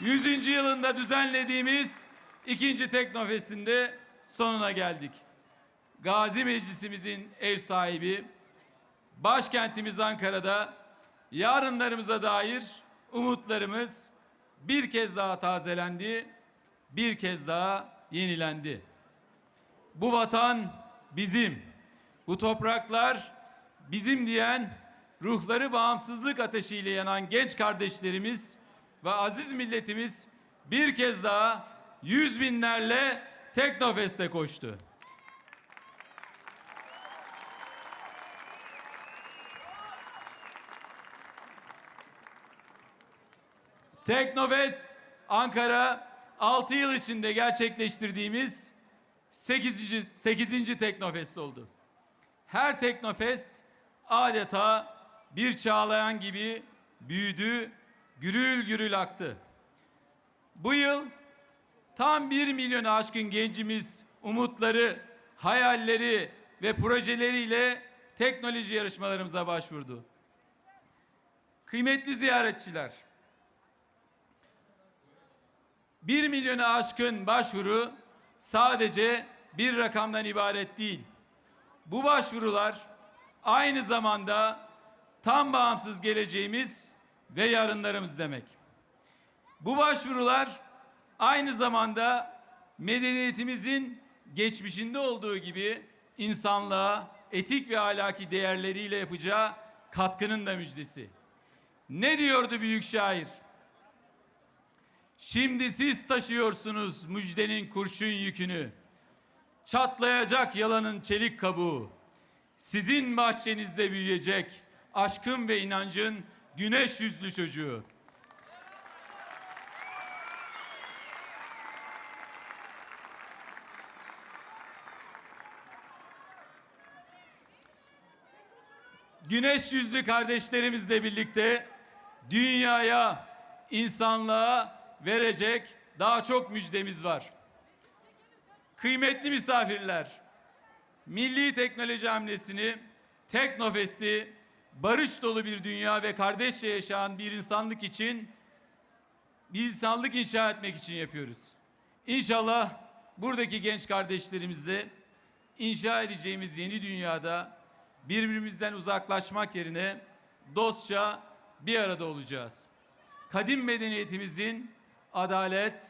100. yılında düzenlediğimiz ikinci Teknofest'inde sonuna geldik. Gazi Meclisimizin ev sahibi, başkentimiz Ankara'da yarınlarımıza dair umutlarımız bir kez daha tazelendi, bir kez daha yenilendi. Bu vatan bizim, bu topraklar bizim diyen ruhları bağımsızlık ateşiyle yanan genç kardeşlerimiz ve aziz milletimiz bir kez daha yüz binlerle Teknofest'e koştu. Teknofest Ankara 6 yıl içinde gerçekleştirdiğimiz 8. 8. Teknofest oldu. Her Teknofest adeta bir çağlayan gibi büyüdü, gürül gürül aktı. Bu yıl tam 1 milyonu aşkın gencimiz umutları, hayalleri ve projeleriyle teknoloji yarışmalarımıza başvurdu. Kıymetli ziyaretçiler, 1 milyonu aşkın başvuru sadece bir rakamdan ibaret değil. Bu başvurular aynı zamanda tam bağımsız geleceğimiz ve yarınlarımız demek. Bu başvurular aynı zamanda medeniyetimizin geçmişinde olduğu gibi insanlığa etik ve ahlaki değerleriyle yapacağı katkının da müjdesi. Ne diyordu büyük şair? Şimdi siz taşıyorsunuz müjdenin kurşun yükünü. Çatlayacak yalanın çelik kabuğu. Sizin bahçenizde büyüyecek aşkın ve inancın güneş yüzlü çocuğu. Güneş yüzlü kardeşlerimizle birlikte dünyaya, insanlığa verecek daha çok müjdemiz var. Kıymetli misafirler, Milli Teknoloji Hamlesini, Teknofest'i barış dolu bir dünya ve kardeşçe yaşayan bir insanlık için bir insanlık inşa etmek için yapıyoruz. İnşallah buradaki genç kardeşlerimizle inşa edeceğimiz yeni dünyada birbirimizden uzaklaşmak yerine dostça bir arada olacağız. Kadim medeniyetimizin adalet,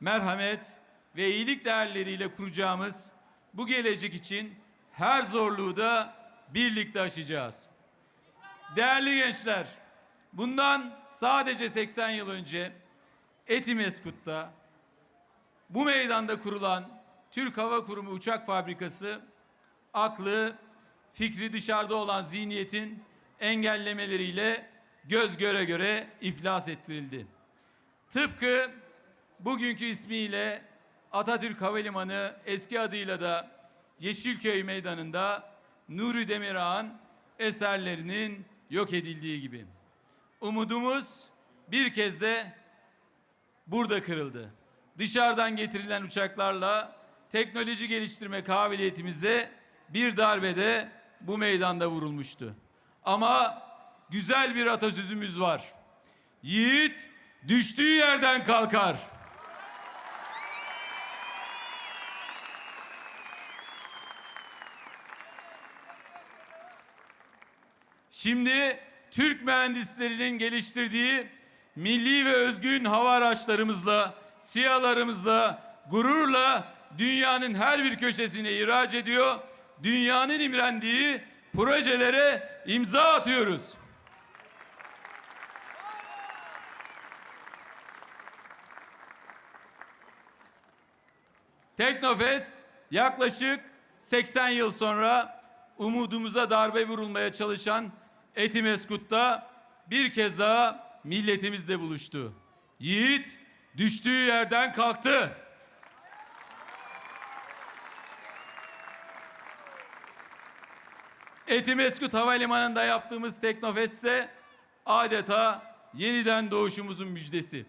merhamet ve iyilik değerleriyle kuracağımız bu gelecek için her zorluğu da birlikte aşacağız. Değerli gençler, bundan sadece 80 yıl önce Etimeskut'ta bu meydanda kurulan Türk Hava Kurumu Uçak Fabrikası aklı, fikri dışarıda olan zihniyetin engellemeleriyle göz göre göre iflas ettirildi. Tıpkı bugünkü ismiyle Atatürk Havalimanı eski adıyla da Yeşilköy Meydanı'nda Nuri Demirağ'ın eserlerinin yok edildiği gibi. Umudumuz bir kez de burada kırıldı. Dışarıdan getirilen uçaklarla teknoloji geliştirme kabiliyetimize bir darbede bu meydanda vurulmuştu. Ama güzel bir atasözümüz var. Yiğit düştüğü yerden kalkar. Şimdi Türk mühendislerinin geliştirdiği milli ve özgün hava araçlarımızla, siyalarımızla, gururla dünyanın her bir köşesine ihraç ediyor. Dünyanın imrendiği projelere imza atıyoruz. Teknofest yaklaşık 80 yıl sonra umudumuza darbe vurulmaya çalışan Etimeskut'ta bir kez daha milletimizle buluştu. Yiğit düştüğü yerden kalktı. Etimeskut Havalimanı'nda yaptığımız Teknofest ise adeta yeniden doğuşumuzun müjdesi.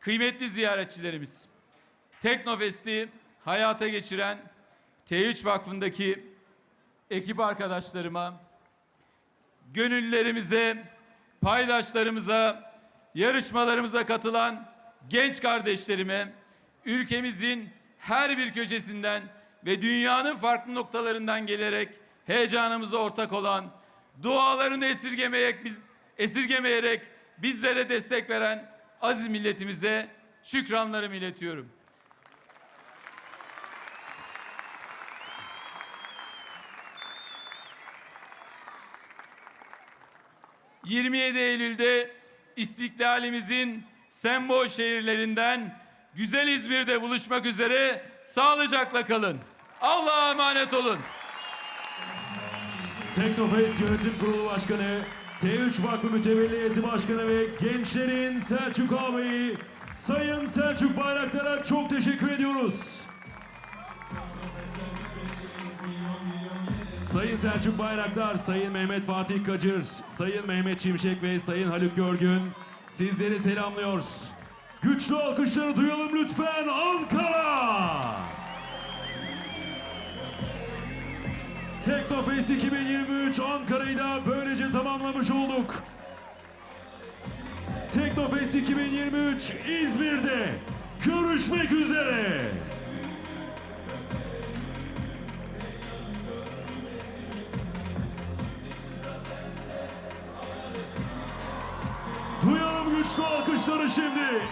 Kıymetli ziyaretçilerimiz, Teknofest'i hayata geçiren T3 Vakfı'ndaki ekip arkadaşlarıma, gönüllerimize, paydaşlarımıza, yarışmalarımıza katılan genç kardeşlerime, ülkemizin her bir köşesinden ve dünyanın farklı noktalarından gelerek heyecanımıza ortak olan, dualarını esirgemeyerek, biz, esirgemeyerek bizlere destek veren aziz milletimize şükranlarımı iletiyorum. ...27 Eylül'de istiklalimizin sembol şehirlerinden güzel İzmir'de buluşmak üzere sağlıcakla kalın. Allah'a emanet olun. Teknofest Yönetim Kurulu Başkanı, T3 Vakfı Mütevelli Heyeti Başkanı ve Gençlerin Selçuk ağabeyi Sayın Selçuk Bayraktar'a çok teşekkür ediyoruz. Sayın Selçuk Bayraktar, Sayın Mehmet Fatih Kacır, Sayın Mehmet Şimşek ve Sayın Haluk Görgün sizleri selamlıyor. Güçlü alkışları duyalım lütfen Ankara! Teknofest 2023 Ankara'yı da böylece tamamlamış olduk. Teknofest 2023 İzmir'de görüşmek üzere. Güçlü alkışları şimdi.